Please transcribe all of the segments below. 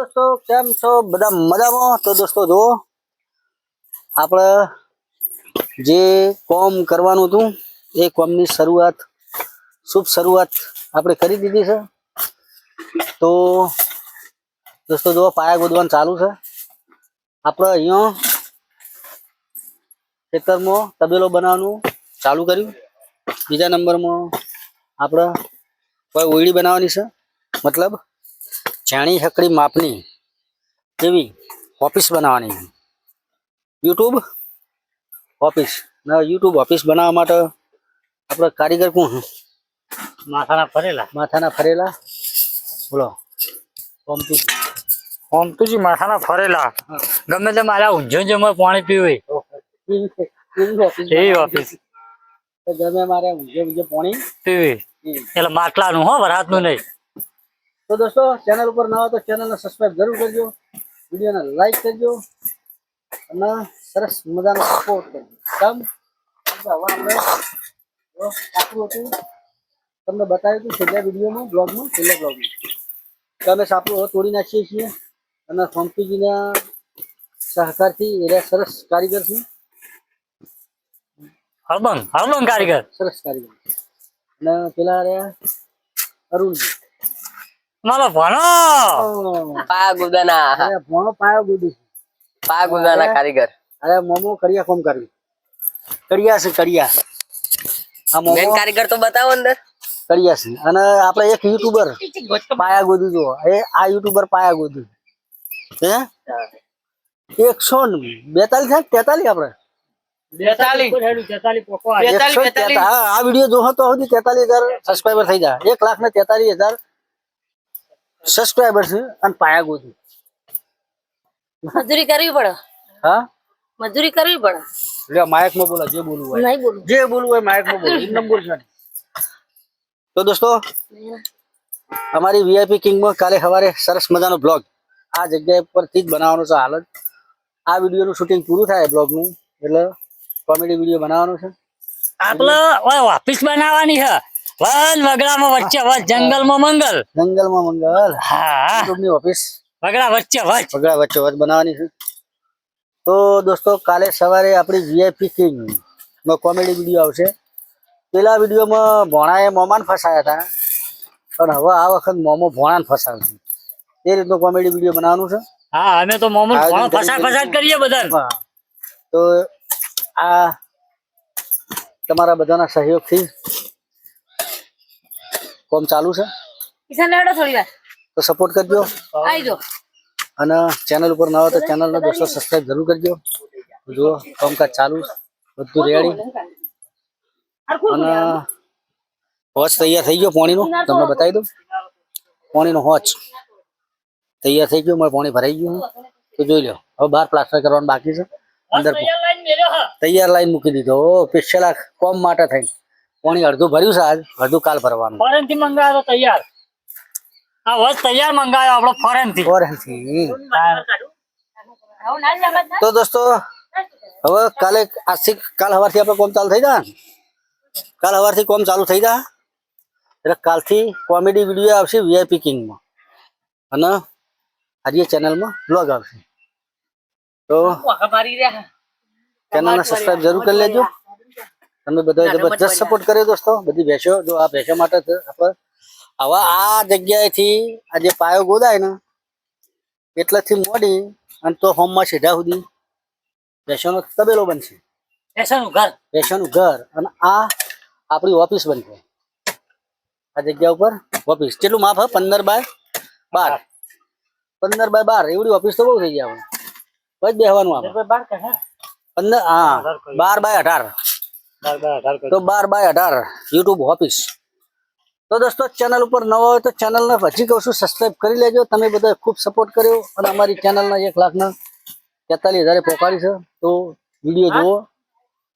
દોસ્તો, કેમ છો? બધા મજામાં? તો દોસ્તો જુઓ, આપણે જે કોમ કરવાનું હતું, એ કોમની શરૂઆત, શુભ શરૂઆત આપણે કરી દીધી છે. તો દોસ્તો જુઓ, પાયા ગોદવાનું ચાલુ છે. આપણે અહીંયા ખેતરમાં તબેલો બનાવવાનું ચાલુ કર્યું. બીજા નંબરમાં આપણે કોઈ ઓયડી બનાવવાની છે, મતલબ જાણી હકડી માપની એવી ઓફિસ બનાવવાની યુટ્યુબ ઓફિસ. યુટ્યુબ ઓફિસ બનાવવા માટે આપણે કારીગર કોણ માથાના ફરેલા. માથાના ફરેલા? બોલો. કોમ્પી ઓમતુજી માથાના ફરેલા. ગમે તે મારા ઊંઝો ઊંઝો પાણી પીવે. ઓફિસ. ગમે મારે ઊંઘે ઊંઘે પાણી પીવી. એટલે માટલાનું હો વરાતનું નહીં. તો દોસ્તો ચેનલ ઉપર નવા તો ચેનલને સબસ્ક્રાઈબ જરૂર કરજો. વિડીયોને લાઈક કરજો અને સરસ મજાનો સપોર્ટ કરજો. કેમ? કેમ હવે આપણે સાપરું હતું. તમને બતાવ્યું હતું છેલ્લા વિડીયોમાં બ્લોગમાં છેલ્લા બ્લોગમાં તો અમે સાપરું હવે તોડી નાખીએ છીએ અને સોમપીજીના સહકારથી એ રહ્યા સરસ કારીગર છે હળબંગ હળબંગ કારીગર. સરસ કારીગર. અને પેલા રહ્યા અરુણજી. મારો ભણો. પા ગુદાના અરે ભણો પાયો ગુડી છે પા ગુદાના કારીગર. અરે મોમો કડિયા કોમ કર્યું કડિયા છે કડિયા આ મેન મોમો કારીગર તો બતાવો અંદર. કડિયા છે. અને આપણે એક યુટ્યુબર પાયા ગોદી જો એ આ યુટ્યુબર પાયા ગોદી હે? એકસો બેતાલીસ થાય તેતાલીસ આપણે? આ વીડિયો જોહો તો સુધી તેતાલીસ હજાર સબસ્ક્રાઈબર થઈ જાય. એક લાખ ને તેતાલીસ હજાર સબસ્ક્રાઈબર છે અને પાયા ગોતું મજૂરી કરવી પડે. હા? મજૂરી કરવી પડે. લે માયકમાં બોલા જે બોલવું હોય. નહીં બોલું. જે બોલવું હોય માયકમાં બોલો. એકદમ બોલશો નહીં. તો દોસ્તો અમારી વીઆઈપી કિંગમાં કાલે સવારે સરસ મજાનો બ્લોગ આ જગ્યા પરથી જ બનાવવાનો છે હાલ જ. આ વિડીયોનું શૂટિંગ પૂરું થાય બ્લોગનું એટલે કોમેડી વીડિયો બનાવવાનો છે. આપડે ઓફિસ બનાવવાની છે વન વગડામાં વચ્ચે વચ જંગલમાં મંગલ. જંગલમાં મંગલ. હા યુટ્યુબની ઓફિસ. વગડા વચ્ચે વચ. વગડા વચ્ચે વચ બનાવવાની છે. તો દોસ્તો કાલે સવારે આપણી વીઆઈપી કિંગ કોમેડી વીડિયો આવશે. પેલા વિડીયોમાં ભોણાએ મોમાન ફસાયા હતા. પણ હવે આ વખત મોમો ભોણાને ફસાવે છે. એ રીતનો કોમેડી વીડિયો બનાવવાનું છે. હા અમે તો મોમો ફસા ફસા કરીએ બધા તો આ તમારા બધાના સહયોગથી કોમ ચાલુ છે? કિસાન લેવડો થોડી વાર. તો સપોર્ટ કરજો. આવજો અને ચેનલ ઉપર નવા તો ચેનલને દોસ્તો સબસ્ક્રાઇબ જરૂર કરજો. જુઓ કામકાજ ચાલુ બધું રેડી અને હોચ તૈયાર થઈ ગયો પાણીનો. તમને બતાવી દઉં. પાણીનો હોચ તૈયાર થઈ ગયો. મારે પાણી ભરાઈ ગયું તો જોઈ લો. હવે બહાર પ્લાસ્ટર કરવાનું બાકી છે. અંદર તૈયાર લાઈન મૂકી દીધો. ઓ સ્પેશિયલ કોમ માટે થઈ પાણી અડધું ભર્યું છે આજ અડધું કાલ ભરવાનું. ફોરેનથી મંગાવ્યો તૈયાર. આ વચ તૈયાર મંગાવ્યો આપણો ફોરેનથી ઓરેન્જથી. તો દોસ્તો હવે કાલે આજથી કાલ સવારથી આપણે કોમ ચાલુ થઈ જાય? કાલ સવારથી કોમ ચાલુ થઈ જાય એટલે કાલથી કોમેડી વીડિયો આવશે વીઆઈપી કિંગમાં. અને આજે ચેનલમાં બ્લોગ આવશે. તો ચેનલને સબસ્ક્રાઇબ જરૂર કરી લેજો. તમે બધા જબરજસ્ત સપોર્ટ કર્યો દોસ્તો. બધી ભેંસો જો આ ભેંસો માટે આપણે હવે આ જગ્યાએથી આ જે પાયો ગોદાય ને એટલાથી મોડી અને તો હોમમાં સીધા સુધી ભેંસોનો તબેલો બનશે. ભેંસોનું ઘર. ભેંસોનું ઘર અને આ આપણી ઓફિસ બનશે. આ જગ્યા ઉપર ઓફિસ. કેટલું માફ હે પંદર બાય બાર. પંદર બાય બાર. એવડી ઓફિસ તો બહુ થઈ ગયા હવે બસ બેહવાનું આપણે પંદર હા? બાર બાય અઢાર. તો બાર બાય અઢાર યુટ્યુબ ઓફિસ તો દોસ્તો ચેનલ ઉપર નવા હોય તો ચેનલને હજી કહું છું સબસ્ક્રાઇબ કરી લેજો. તમે બધા ખૂબ સપોર્ટ કર્યો અને અમારી ચેનલના એક લાખના તેતાલીસ હજારે પહોંચાડી છે. તો વીડિયો જુઓ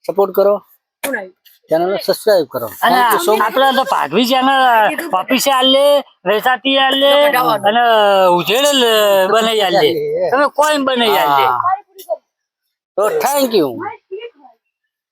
સપોર્ટ કરો. ચેનલને સબસ્ક્રાઇબ કરો. આપણે તો ભાગવી છે ઓફિસે આલે વેસાતી આલે અને ઉજેડ બનાવી આલે. તમે કોઈ બનાવી આલે? તો થેન્ક યુ